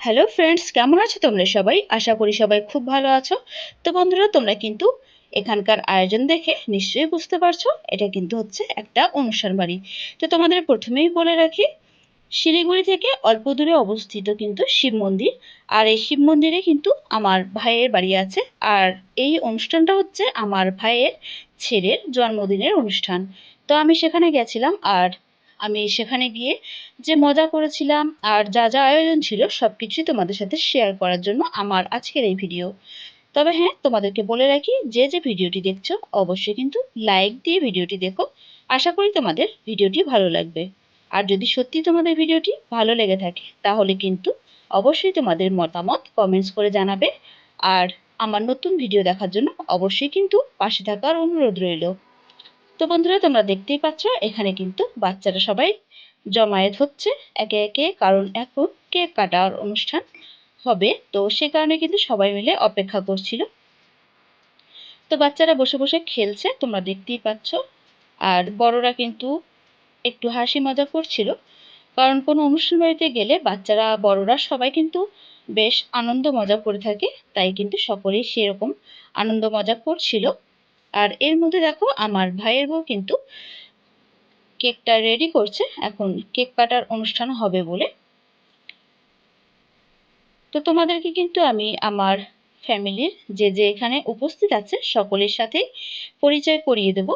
Hello friends কেমন আছো তোমরা সবাই? আশা করি সবাই খুব ভালো আছো। তো বন্ধুরা, তোমরা কিন্তু এখানকার আয়োজন দেখে নিশ্চয়ই বুঝতে পারছ, এটা কিন্তু হচ্ছে একটা অনুষ্ঠান বাড়ি। তো তোমাদের প্রথমেই বলে রাখি, শিলিগুড়ি থেকে অল্প দূরে অবস্থিত কিন্তু শিব মন্দির। আর এই শিব মন্দিরে কিন্তু আমার ভাইয়ের বাড়ি আছে। আর এই অনুষ্ঠানটা হচ্ছে আমার ভাইয়ের ছেলের জন্মদিনের অনুষ্ঠান। তো আমি সেখানে গেছিলাম আর আমি সেখানে গিয়ে যে মজা করেছিলাম আর যা যা আয়োজন ছিল সব কিছুই তোমাদের সাথে শেয়ার করার জন্য আমার আজকের এই ভিডিও তবে হ্যাঁ তোমাদেরকে বলে রাখি, যে যে ভিডিওটি দেখছ অবশ্যই কিন্তু লাইক দিয়ে ভিডিওটি দেখো। আশা করি তোমাদের ভিডিওটি ভালো লাগবে। আর যদি সত্যি তোমাদের ভিডিওটি ভালো লেগে থাকে, তাহলে কিন্তু অবশ্যই তোমাদের মতামত কমেন্টস করে জানাবে। আর আমার নতুন ভিডিও দেখার জন্য অবশ্যই কিন্তু পাশে থাকার অনুরোধ রইল। তো বন্ধুরা, তোমরা দেখতেই পাচ্ছ, এখানে কিন্তু বাচ্চারা সবাই জমায়েত হচ্ছে। একে একে, কারণ এখন কেক কাটার অনুষ্ঠান হবে। তো সে কারণে কিন্তু সবাই মিলে অপেক্ষা করছিল। তো বাচ্চারা বসে বসে খেলছে, তোমরা দেখতেই পাচ্ছ। আর বড়রা কিন্তু একটু হাসি মজা করছিল। কারণ কোনো অনুষ্ঠান বাড়িতে গেলে বাচ্চারা, বড়রা সবাই কিন্তু বেশ আনন্দ মজা করে থাকে। তাই কিন্তু সকলেই সেরকম আনন্দ মজা করছিল। আর এর মধ্যে দেখো আমার ভাইয়ের বউ কিন্তু কেকটা রেডি করছে, এখন কেক কাটার অনুষ্ঠান হবে বলে। তো তোমাদেরকে কিন্তু আমি আমার ফ্যামিলির যে যে এখানে উপস্থিত আছে সকলের সাথে পরিচয় করিয়ে দেব।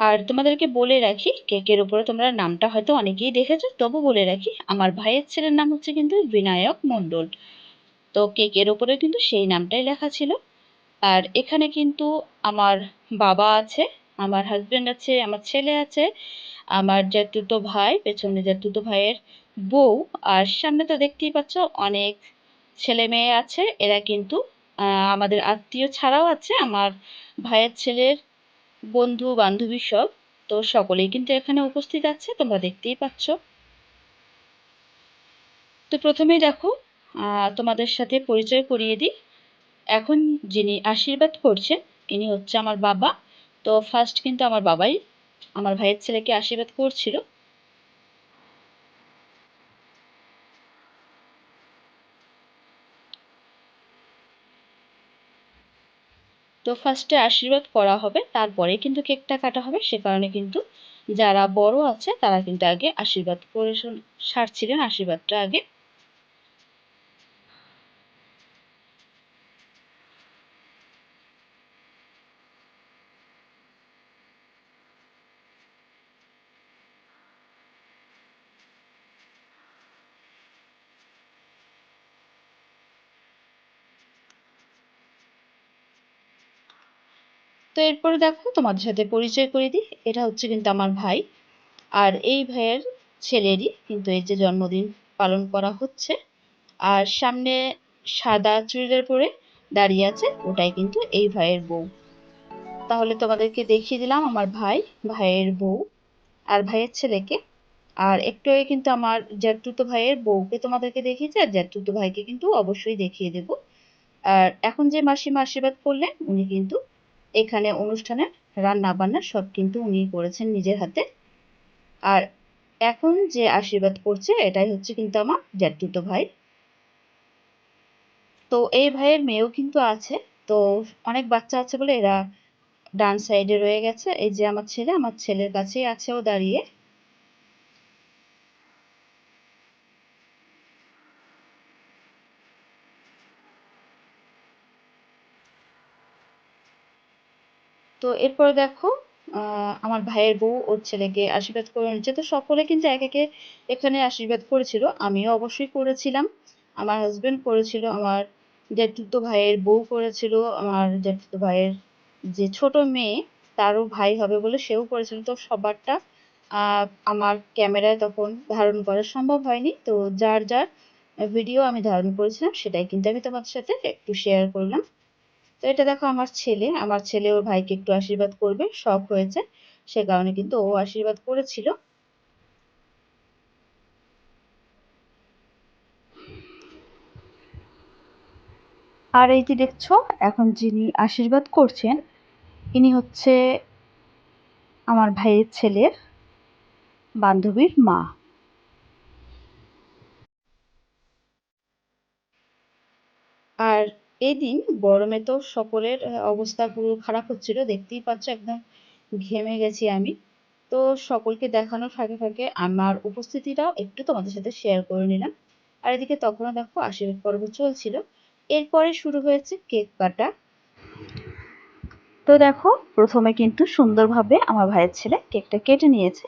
আর তোমাদেরকে বলে রাখি, কেকের উপরে তোমরা নামটা হয়তো অনেকেই দেখেছ, তবু বলে রাখি, আমার ভাইয়ের ছেলের নাম হচ্ছে কিন্তু বিনায়ক মণ্ডল। তো কেকের উপরে কিন্তু সেই নামটাই লেখা ছিল। আর এখানে কিন্তু আমার বাবা আছে, আমার হাজব্যান্ড আছে, আমার ছেলে আছে, আমার জ্যাঠতুতো ভাই, পেছনে জ্যাঠতুতো ভাইয়ের বউ, আর সামনে তো দেখতেই পাচ্ছ অনেক ছেলে মেয়ে আছে, এরা কিন্তু আমাদের আত্মীয় ছাড়াও আছে, আমার ভাইয়ের ছেলের বন্ধু, বান্ধবী সব, তো সকলেই কিন্তু এখানে উপস্থিত আছে, তোমরা দেখতেই পাচ্ছ। তো প্রথমেই দেখো তোমাদের সাথে পরিচয় করিয়ে দিই। এখন যিনি আশীর্বাদ করছেন ইনি হচ্ছে আমার বাবা। তো ফার্স্ট কিন্তু আমার বাবাই, আমার ভাইয়ের ছেলেকে আশীর্বাদ করছিল। তো ফার্স্টে আশীর্বাদ করা হবে, তারপরে কিন্তু কেকটা কাটা হবে। সে কারণে কিন্তু যারা বড় আছে, তারা কিন্তু আগে আশীর্বাদ করে সারছিলেন, আশীর্বাদটা আগে। তো এরপরে দেখো তোমাদের সাথে পরিচয় করে দিই। এটা হচ্ছে কিন্তু আমার ভাই। আর এই ভাইয়ের ছেলেরই কিন্তু এই যে জন্মদিন পালন করা হচ্ছে। আর সামনে সাদা চুড়িদার পরে দাঁড়িয়ে আছে ওটাই কিন্তু এই ভাইয়ের বউ। তাহলে তোমাদেরকে দেখিয়ে দিলাম আমার ভাই, ভাইয়ের বউ আর ভাইয়ের ছেলেকে। আর একটু কিন্তু আমার জ্যাঠতুতো ভাইয়ের বউকে তোমাদেরকে দেখিয়েছে আর জ্যাঠতুতো ভাইকে কিন্তু অবশ্যই দেখিয়ে দেব। আর এখন যে মাসিমা আশীর্বাদ করলেন, উনি কিন্তু এখানে অনুষ্ঠানে রান্না বান্না সব কিন্তু উনি করেছেন নিজের হাতে। আর এখন যে আশীর্বাদ করছে, এটাই হচ্ছে কিন্তু আমার জ্যাঠতুতো ভাই। তো এই ভাইয়ের মেয়েও কিন্তু আছে। তো অনেক বাচ্চা আছে বলে এরা ডান সাইডে রয়ে গেছে। এই যে আমার ছেলে, আমার ছেলের কাছেই আছে ও দাঁড়িয়ে। তো এরপরে দেখো আমার ভাইয়ের বউ ওর ছেলেকে আশীর্বাদ করে নিচ্ছে তো সকলে কিন্তু এক একে এখানে আশীর্বাদ করেছিল, আমিও অবশ্যই করেছিলাম। আমার হাজবেন্ড করেছিল, আমার জ্যাঠতুতো ভাইয়ের বউ করেছিল, আমার জ্যাঠতুতো ভাইয়ের যে ছোট মেয়ে, তারও ভাই হবে বলে সেও করেছিল। তো সবারটা আমার ক্যামেরায় তখন ধারণ করা সম্ভব হয়নি। তো যার যার ভিডিও আমি ধারণ করেছিলাম, সেটাই কিন্তু আমি তোমাদের সাথে একটু শেয়ার করলাম। তো এটা দেখো আমার ছেলে আমার ছেলে ওর ভাইকে একটু আশীর্বাদ করবে, শখ হয়েছে, সে কারণে কিন্তু ও আশীর্বাদ করেছিল। আর এই যে দেখছ, এখন যিনি আশীর্বাদ করছেন, ইনি হচ্ছে আমার ভাইয়ের ছেলের বান্ধবীর মা। আর এই দিন গরমে তো সকলের অবস্থা পুরো খারাপ হচ্ছিল, দেখতেই পাচ্ছ একদম ঘেমে গেছি আমি। তো সকলকে দেখানোর ফাঁকে ফাঁকে আমার উপস্থিতিটাও একটু তোমাদের সাথে শেয়ার করে নিলাম। আর এদিকে তখনও দেখো আশীর্বাদ পর্ব চলছিল। এরপরে শুরু হয়েছে কেক কাটা। তো দেখো, প্রথমে কিন্তু সুন্দরভাবে আমার ভাইয়ের ছেলে কেকটা কেটে নিয়েছে।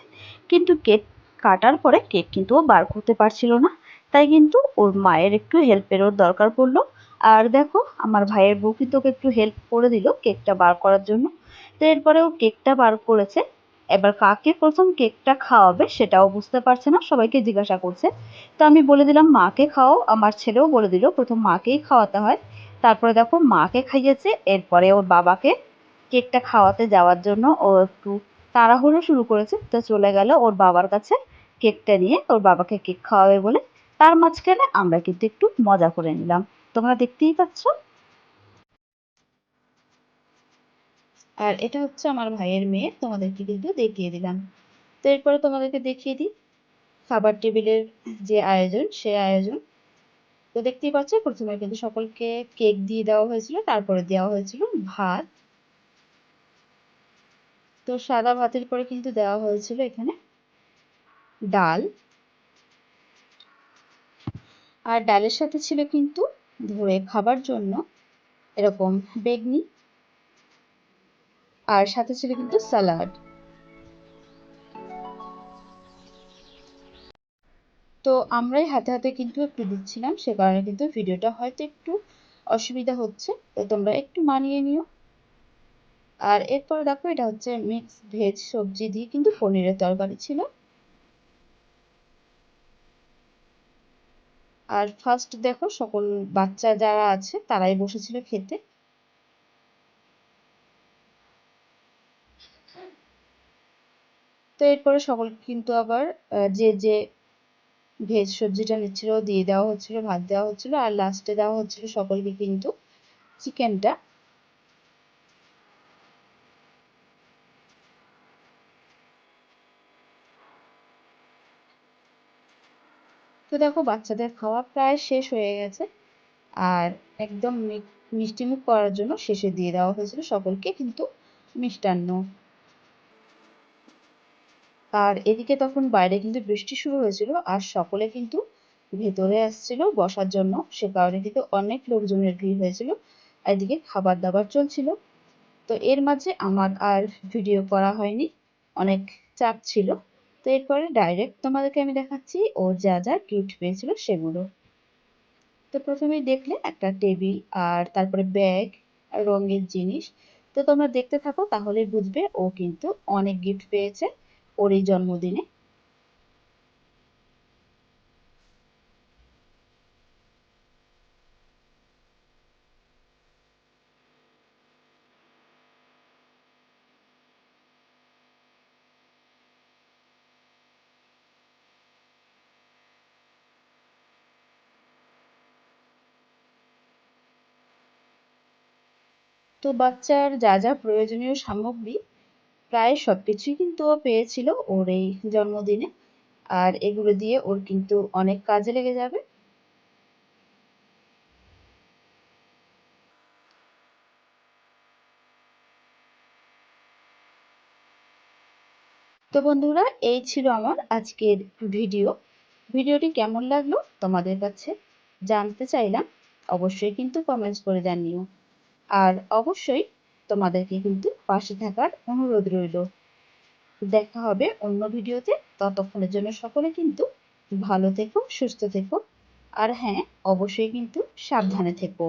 কিন্তু কেক কাটার পরে কেক কিন্তু ও বার করতে পারছিল না। তাই কিন্তু ওর মায়ের একটু হেল্পেরও দরকার পড়ল। আর দেখো, আমার ভাইয়ের বউ তোকে একটু হেল্প করে দিল কেকটা বার করার জন্য। তো এরপরে ও কেকটা বার করেছে। এবার কাকে প্রথম কেকটা খাওয়াবে সেটাও বুঝতে পারছে না, সবাইকে জিজ্ঞাসা করছে। তো আমি বলে দিলাম, মাকে খাও। আমার ছেলেও বলে দিল, প্রথম মাকেই খাওয়াতে হয়। তারপরে দেখো, মাকে খাইয়েছে, এরপরে ওর বাবাকে কেকটা খাওয়াতে যাওয়ার জন্য ও একটু তাড়াহুড়ো শুরু করেছে। তো চলে গেল ওর বাবার কাছে কেকটা নিয়ে, ওর বাবাকে কেক খাওয়াবে বলে। তার মাঝখানে আমরা কিন্তু একটু মজা করে নিলাম। তোমরা দেখতেই পাচ্ছ? আর এটা হচ্ছে আমার ভাইয়ের মেয়ে, তোমাদেরকে কিন্তু দেখিয়ে দিলাম। তো এরপরে তোমাদেরকে দেখিয়ে দিই, খাবার টেবিলের যে আয়োজন সে আয়োজন। তো দেখতেই পাচ্ছ, প্রথমে কিন্তু সকলকে কেক দিয়ে দেওয়া হয়েছিল, তারপরে দেওয়া হয়েছিল ভাত। তো সাদা ভাতের পরে কিন্তু দেওয়া হয়েছিল এখানে ডাল। আর ডালের সাথে ছিল কিন্তু ধরে খাবার জন্য এরকম বেগনি আর সাথে ছিল কিন্তু স্যালাড তো আমরাই হাতে হাতে কিন্তু একটু দিচ্ছিলাম, সে কারণে কিন্তু ভিডিওটা হয়তো একটু অসুবিধা হচ্ছে, তো তোমরা একটু মানিয়ে নিও। আর এরপরে দেখো এটা হচ্ছে মিক্স ভেজ সবজি দিয়ে কিন্তু পনিরের তরকারি ছিল। আর ফার্স্ট দেখো সকল বাচ্চা যারা আছে, তারাই বসেছিল খেতে। তো এরপরে সকল কিন্তু আবার যে যে ভেজ সবজিটা নিচ্ছিল, দিয়ে দেওয়া হচ্ছিল, ভাত দেওয়া হচ্ছিল, আর লাস্টে দেওয়া হচ্ছিল সকলকে কিন্তু চিকেনটা দেখো বাচ্চাদের খাওয়া প্রায় শেষ হয়ে গেছে। আর একদম মিষ্টি মুখ করার জন্য শেষে দিয়ে দেওয়া হয়েছিল সকলকে কিন্তু মিষ্টান্ন। আর এদিকে তখন বাইরে কিন্তু বৃষ্টি শুরু হয়েছিল আর সকলে কিন্তু ভেতরে আসছিল বসার জন্য। সে কারণে কিন্তু অনেক লোকজনের ভিড় হয়েছিল এদিকে খাবার দাবার চলছিল। তো এর মাঝে আমার আর ভিডিও করা হয়নি। অনেক চাপ ছিল। তো এরপরে ডাইরেক্ট তোমাদেরকে আমি দেখাচ্ছি ও যা যা গিফট পেয়েছিল সেগুলো। তো প্রথমেই দেখলে একটা টেবিল আর তারপরে ব্যাগ রঙের জিনিস। তো তোমরা দেখতে থাকো তাহলে বুঝবে ও কিন্তু অনেক গিফট পেয়েছে ওর এই জন্মদিনে। তো বাচ্চার যা যা প্রয়োজনীয় সামগ্রী, প্রায় সব কিছুই কিন্তু ও পেয়েছিল ওর এই জন্মদিনে। আর এগুলো দিয়ে ওর কিন্তু অনেক কাজে লেগে যাবে। তো বন্ধুরা, এই ছিল আমার আজকের ভিডিও। ভিডিওটি কেমন লাগল তোমাদের কাছে জানতে চাইলাম, অবশ্যই কিন্তু কমেন্টস করে জানিও। আর অবশ্যই তোমাদেরকে কিন্তু পাশে থাকার অনুরোধ রইল। দেখা হবে অন্য ভিডিওতে। ততক্ষণের জন্য সকলে কিন্তু ভালো থেকো, সুস্থ থেকো। আর হ্যাঁ অবশ্যই কিন্তু সাবধানে থেকো।